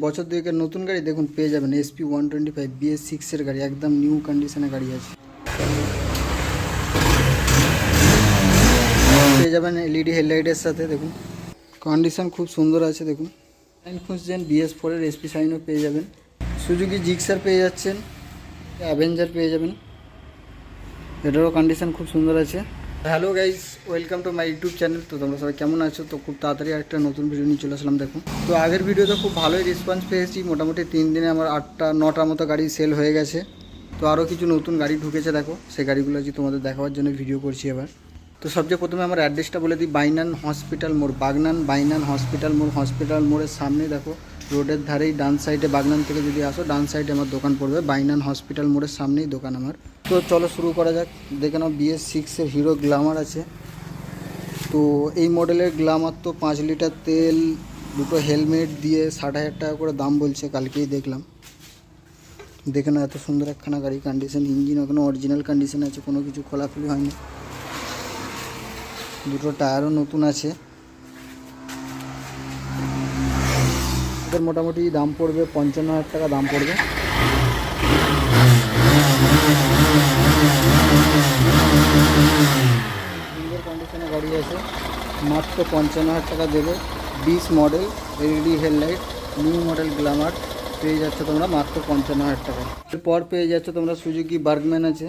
বছর দুয়েকের নতুন গাড়ি দেখুন পেয়ে যাবেন SP one twenty five BS সিক্সের গাড়ি, একদম নিউ কন্ডিশনে গাড়ি আছে। পেয়ে যাবেন এলইডি হেডলাইটের সাথে, দেখুন। কন্ডিশন খুব সুন্দর আছে, দেখুন। সাইন খুঁজছেন বিএস ফোরের এসপি সাইনও পেয়ে যাবেন। সুজুকি জিক্সার পেয়ে যাচ্ছেন অ্যাভেঞ্জার পেয়ে যাবেন। এটারও কন্ডিশন খুব সুন্দর আছে। Hello guys welcome to my YouTube channel. তো তোমরা সবাই কেমন আছো? তো খুব তাড়াতাড়ি একটা নতুন ভিডিও নিয়ে চলে আসলাম, দেখো। তো আগের ভিডিওতে খুব ভালোই রেসপন্স পেয়েছি মোটামুটি তিন দিনে আমার আটটা, নটার মতো গাড়ি সেল হয়ে গেছে। তো আরও কিছু নতুন গাড়ি ঢুকেছে, দেখো। সেই গাড়িগুলো আজকে তোমাদের দেখাবার জন্য ভিডিও করছি এবার। তো সবচেয়ে প্রথমে আমার অ্যাড্রেসটা বলে দিই। বাইনান হসপিটাল মোড়, বাগনান বাইনান হসপিটাল মোড় হসপিটাল মোড়ের সামনে দেখো। রোডের ধারেই ডান সাইডে বাগনান থেকে যদি আসো, ডান সাইডে আমার দোকান পড়বে, বাইনান হসপিটাল মোড়ের সামনেই দোকান আমার। তো চলো শুরু করা যাক। দেখে নাও বিএস সিক্সের হিরো গ্লামার আছে। তো এই মডেলের গ্লামার তো পাঁচ লিটার তেল, দুটো হেলমেট দিয়ে ষাট হাজার টাকা করে দাম বলছে, কালকেই দেখলাম। দেখে না এত সুন্দর একখানা গাড়ি কন্ডিশন ইঞ্জিন এখনও অরিজিনাল কন্ডিশন আছে, কোনো কিছু খোলাখুলি হয়নি। দুটো টায়ারও নতুন আছে। এদের মোটামুটি দাম পড়বে, পঞ্চান্ন হাজার টাকা দাম পড়বে। কন্ডিশনে গাড়ি আছে, মাত্র পঞ্চান্ন হাজার টাকা দেবে। বিশ model LED headlight new model Glamour পেয়ে যাচ্ছ তোমরা মাত্র পঞ্চান্ন হাজার টাকা এরপর পেয়ে যাচ্ছ তোমরা সুজুকি বার্গম্যান আছে।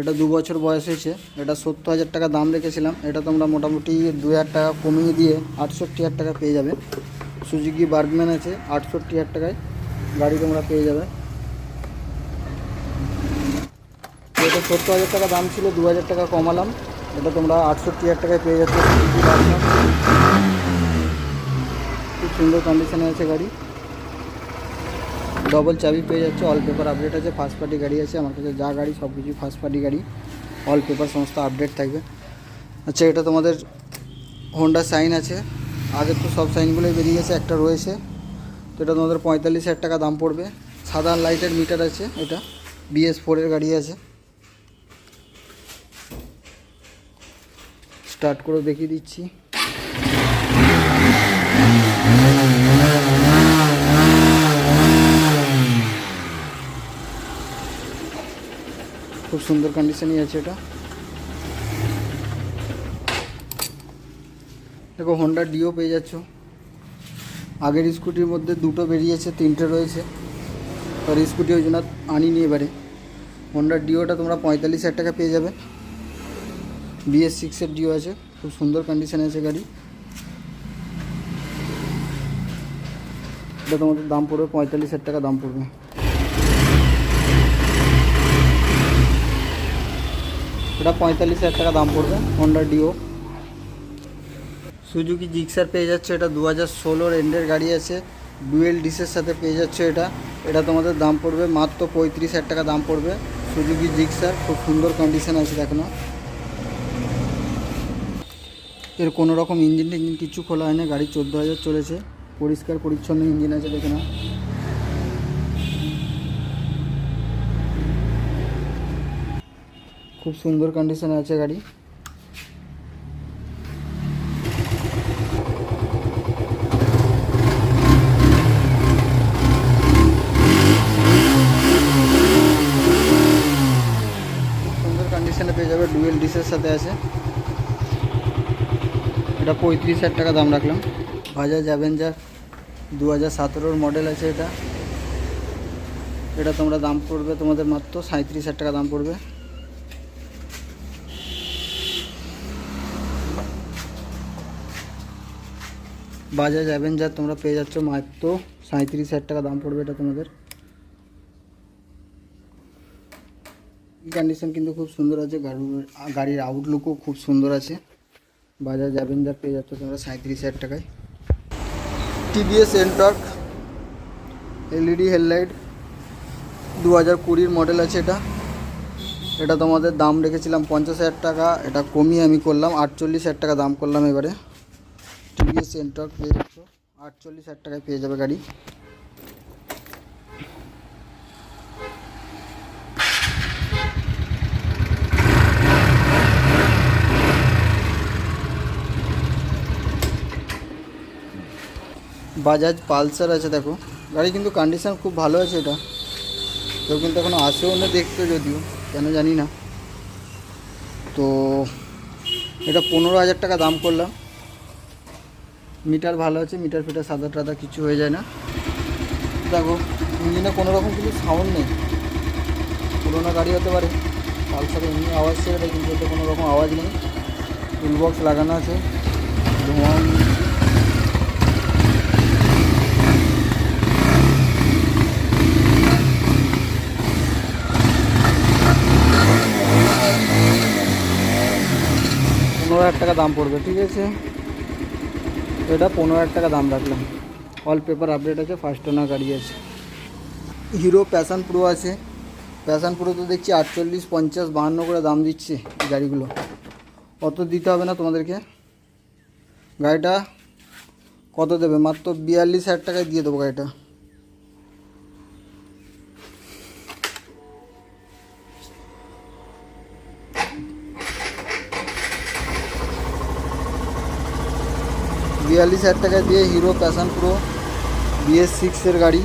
এটা দু বছর বয়স হয়েছে, এটা সত্তর হাজার টাকা দাম রেখেছিলাম, এটা তোমরা মোটামুটি দু হাজার টাকা কমিয়ে দিয়ে আটষট্টি হাজার টাকা পেয়ে যাবে। সুজুকি বার্গম্যান আছে, আটষট্টি হাজার টাকায়। গাড়ি তোমরা পেয়ে যাবে। এটা সত্তর হাজার টাকা দাম ছিল, দু হাজার টাকা কমালাম। এটা তোমরা আটষট্টি হাজার টাকায় পেয়ে যাচ্ছ। সুজুকি বার্গম্যান খুব সুন্দর কন্ডিশনে আছে গাড়ি। ডবল চাবি পেয়ে যাচ্ছে অল পেপার আপডেট আছে ফার্স্ট পার্টি গাড়ি আছে। আমার কাছে যা গাড়ি, সব কিছুই ফার্স্ট পার্টি গাড়ি। অল পেপার সমস্ত আপডেট থাকবে। আচ্ছা এটা তোমাদের হোন্ডা সাইন আছে। আগের তো সব সাইনগুলোই বেরিয়ে গেছে, একটা রয়েছে। তো এটা তোমাদের পঁয়তাল্লিশ হাজার টাকা দাম পড়বে। সাদা লাইটের মিটার আছে এটা বিএস ফোরের গাড়ি আছে। স্টার্ট করে দেখিয়ে দিচ্ছি। খুব সুন্দর কন্ডিশনই আছে এটা। দেখো হোন্ডা ডিও পেয়ে যাচ্ছ। আগের স্কুটির মধ্যে দুটো বেরিয়েছে, তিনটে রয়েছে। আর স্কুটি ওই জন্য আনিনি এবারে। হোন্ডা ডিওটা তোমরা পঁয়তাল্লিশ হাজার টাকা পেয়ে যাবে। বিএস সিক্সের ডিও আছে, খুব সুন্দর কন্ডিশনে আছে গাড়ি। এটা তোমাদের দাম পড়বে, পঁয়তাল্লিশ হাজার টাকা দাম পড়বে। এটা পঁয়তাল্লিশ হাজার টাকা দাম পড়বে হন্ডা ডিও সুজুকি জিক্সার পেয়ে যাচ্ছে এটা দু হাজার ষোলোর এন্ডের গাড়ি আছে। ডুয়েল ডিসের সাথে পেয়ে যাচ্ছে এটা। এটা তোমাদের দাম পড়বে মাত্র পঁয়ত্রিশ হাজার টাকা দাম পড়বে। সুজুকি জিক্সার খুব সুন্দর কন্ডিশন আছে দেখো না। এর কোনো রকম ইঞ্জিন টিঞ্জিন কিছু খোলা হয়নি, গাড়ি চোদ্দ হাজার চলেছে। পরিষ্কার, পরিচ্ছন্ন ইঞ্জিন আছে, দেখে না খুব সুন্দর কন্ডিশনে আছে গাড়ি খুব সুন্দর কন্ডিশনে পেয়ে যাবে ডুয়েল ডিসের সাথে আছে। এটা পঁয়ত্রিশ হাজার টাকা দাম রাখলাম। বাজাজ অ্যাভেঞ্জার দু হাজার সতেরোর মডেল আছে এটা। এটা তোমরা দাম পড়বে তোমাদের মাত্র সাঁত্রিশ হাজার টাকা দাম পড়বে। বাজাজ অ্যাভেঞ্জার তোমরা পেয়ে যাচ্ছ মাত্র সাঁত্রিশ হাজার টাকা দাম পড়বে এটা তোমাদের। কন্ডিশন কিন্তু খুব সুন্দর আছে। গাড়ির গাড়ির আউটলুকও খুব সুন্দর আছে। বাজাজ অ্যাভেঞ্জার পেয়ে যাচ্ছ তোমরা সাঁত্রিশ হাজার টাকায়। টিভিএস এনটর্ক এলইডি হেডলাইট দু হাজার কুড়ির মডেল আছে এটা। এটা তোমাদের দাম রেখেছিলাম পঞ্চাশ হাজার টাকা। এটা কমিয়ে আমি করলাম, আটচল্লিশ হাজার টাকা দাম করলাম এবারে। টিভিএস এনটর্ক পেয়ে যাচ্ছ, আটচল্লিশ হাজার টাকায় পেয়ে যাবে গাড়ি। বাজাজ পালসার আছে, দেখো। গাড়ি কিন্তু কন্ডিশান খুব ভালো আছে এটা। কেউ কিন্তু এখনও আসেও না দেখতে যদিও, কেন জানি না। তো এটা পনেরো হাজার টাকা দাম করলাম। মিটার ভালো আছে, মিটার ফিটার সাদা টাদা কিছু হয়ে যায় না। দেখো, ইঞ্জিনে কোনো রকম কিছু সাউন্ড নেই। পুরোনো গাড়ি হতে পারে, পালসারে এমনি আওয়াজ ছেড়ে দেয়, কিন্তু এতে কোনো রকম আওয়াজ নেই। টুল বক্স লাগানো আছে। ধোঁয়া পনেরো হাজার টাকা দাম পড়বে, ঠিক আছে? এটা পনেরো হাজার টাকা দাম রাখলাম। অল পেপার আপডেট আছে ফার্স্ট ওনার গাড়ি আছে। হিরো প্যাশন প্রো আছে। প্যাশন প্রো তো দেখছি আটচল্লিশ, পঞ্চাশ, বাহান্ন করে দাম দিচ্ছে গাড়িগুলো। অত দিতে হবে না তোমাদেরকে? গাড়িটা কত দেবে? মাত্র বিয়াল্লিশ হাজার টাকায় দিয়ে দেবো গাড়িটা। বিয়াল্লিশ হাজার টাকা দিয়ে হিরো প্যাশন প্রো বিএস সিক্সের গাড়ি।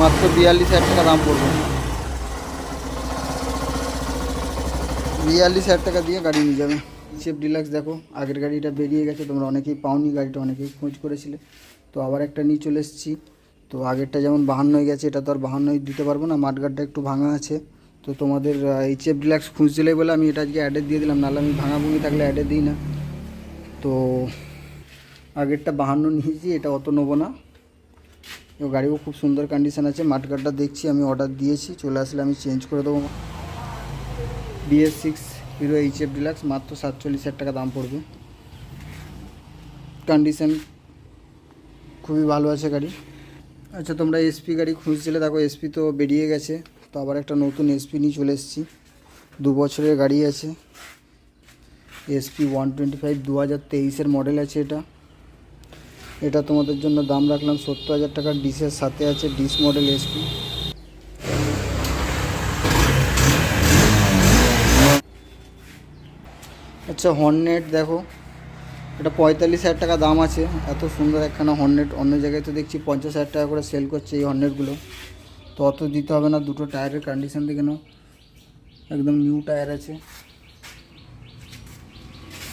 মাত্র বিয়াল্লিশ হাজার টাকা দাম পড়বে। বিয়াল্লিশ হাজার টাকা দিয়ে গাড়ি নিয়ে যাবে। চেপ ডিলাক্স দেখো, আগের গাড়িটা বেরিয়ে গেছে, তোমরা অনেকেই পাওনি, গাড়িটা অনেকেই খোঁজ করেছিলে। তো আবার একটা নিয়ে চলে এসেছি। তো আগেরটা যেমন বাহান্ন হয়ে গেছে, এটা তো আর বাহান্নই দিতে পারব না মাঠগাটটা একটু ভাঙা আছে। তো তোমাদের এই চেপ ডিলাক্স খুঁজছিলে বলে আমি এটা আজকে অ্যাডে দিয়ে দিলাম, নাহলে আমি ভাঙা ভুঙি থাকলে অ্যাডে দিই না। তো আগেরটা বাহান্ন নিয়েছি, এটা অত নেব না। ও গাড়িও খুব সুন্দর কন্ডিশন আছে মাঠগাটটা দেখছি, আমি অর্ডার দিয়েছি, চলে আসলে আমি চেঞ্জ করে দেবো। BS six Hero H F Deluxe মাত্র সাতচল্লিশ হাজার টাকা দাম পড়বে। কন্ডিশন খুবই ভালো আছে গাড়ি। আচ্ছা তোমরা এসপি গাড়ি খুঁজছিলে, দেখো এসপি তো বেরিয়ে গেছে, তো আবার একটা নতুন এসপি নিয়ে চলে এসেছি। দু বছরের গাড়ি আছে। এসপি ওয়ান টোয়েন্টি ফাইভ দু হাজার তেইশের মডেল আছে এটা। এটা তোমাদের জন্য দাম রাখলাম সত্তর হাজার টাকার ডিসের সাথে আছে ডিস মডেল এসপি আচ্ছা হর্নেট দেখো। এটা পঁয়তাল্লিশ হাজার টাকা দাম আছে, এত সুন্দর একখানা হর্নেট অন্য জায়গায় তো দেখছি পঞ্চাশ হাজার টাকা করে সেল করছে এই হর্নেটগুলো তো অত দিতে হবে না, দুটো টায়ারের কন্ডিশন দেখে নাও। একদম নিউ টায়ার আছে।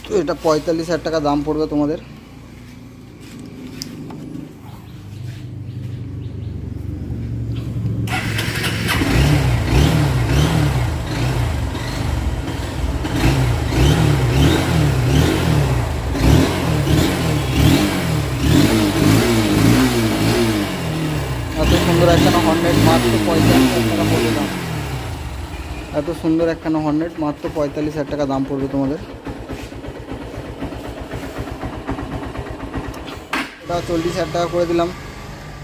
তো এটা পঁয়তাল্লিশ হাজার টাকা দাম পড়বে তোমাদের এত সুন্দর একখানা হর্নেট মাত্র পঁয়তাল্লিশ হাজার টাকা পড়বে দাম। এত সুন্দর একখানা হর্নেট মাত্র পঁয়তাল্লিশ হাজার টাকা দাম পড়বে তোমাদের। এটা চল্লিশ হাজার টাকা করে দিলাম।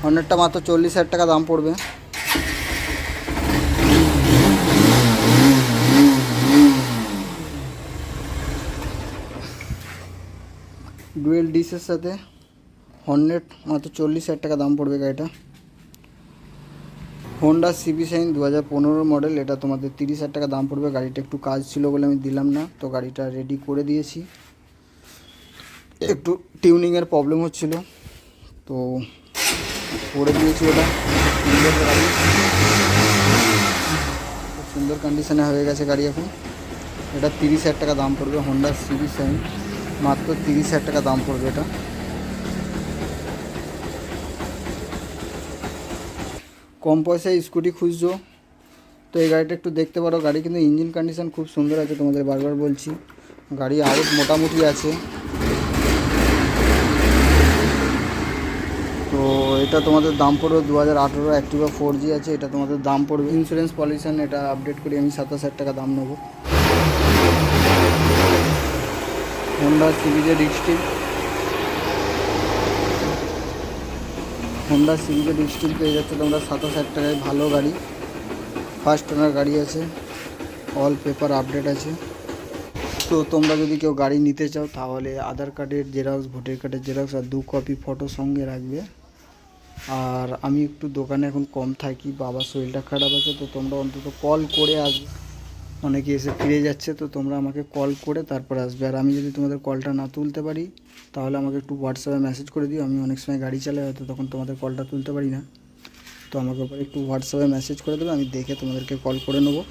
হর্নেটটা মাত্র চল্লিশ হাজার টাকা দাম পড়বে। ডুয়েল ডিসের সাথে হর্নেট মাত্র চল্লিশ হাজার টাকা দাম পড়বে গাড়িটা। হোন্ডা সিবি সাইন দু হাজার পনেরো মডেল এটা তোমাদের তিরিশ হাজার টাকা দাম পড়বে। গাড়িটা একটু কাজ ছিল বলে আমি দিলাম না, তো গাড়িটা রেডি করে দিয়েছি। একটু টিউনিংয়ের প্রবলেম হচ্ছিল, তো করে দিয়েছি ওটা। সুন্দর গাড়ি। সুন্দর কন্ডিশনে হয়ে গেছে গাড়ি এখন। এটা তিরিশ হাজার টাকা দাম পড়বে হোন্ডা সিবি সাইন মাত্র তিরিশ হাজার টাকা দাম পড়বে এটা। কম পয়সায় স্কুটি খুঁজছো। তো এই গাড়িটা একটু দেখতে পারো। গাড়ি কিন্তু ইঞ্জিন কন্ডিশন খুব সুন্দর আছে, তোমাদের বারবার বলছি। গাড়ি আরও মোটামুটি আছে। তো এটা তোমাদের দাম পড়বে দু হাজার আঠেরো অ্যাক্টিভা ফোর জি আছে, এটা তোমাদের দাম পড়বে। ইন্স্যুরেন্স পলিউশন এটা আপডেট করি, আমি সাতাশ হাজার টাকা দাম নেব। হোন্ডা সিরিজের ডিস্ট্রিক্ট হোন্ডা সিভিকের ডিস্ট্রিক্ট পেয়ে যাচ্ছে তোমরা সাতাশ হাজার টাকায়। ভালো গাড়ি। ফার্স্ট ওনার গাড়ি আছে। অল পেপার আপডেট আছে। তো তোমরা যদি কেউ গাড়ি নিতে চাও, তাহলে আধার কার্ডের জেরক্স ভোটার কার্ডের জেরক্স আর দু কপি ফটো সঙ্গে রাখবে। আর আমি একটু দোকানে এখন কম থাকি, বাবার শরীরটা খারাপ আছে, তো তোমরা অন্তত কল করে আসবে। অনেকে এসে ফিরে যাচ্ছে, তো তোমরা আমাকে কল করে তারপর আসবে। আর আমি যদি তোমাদের কলটা না তুলতে পারি, তাহলে আমাকে একটু হোয়াটসঅ্যাপে মেসেজ করে দিও। আমি অনেক সময় গাড়ি চালাই, হয়তো তখন তোমাদের কলটা তুলতে পারি না। তো আমাকে একটু হোয়াটসঅ্যাপে মেসেজ করে দেবে, আমি দেখে তোমাদেরকে কল করে নেব।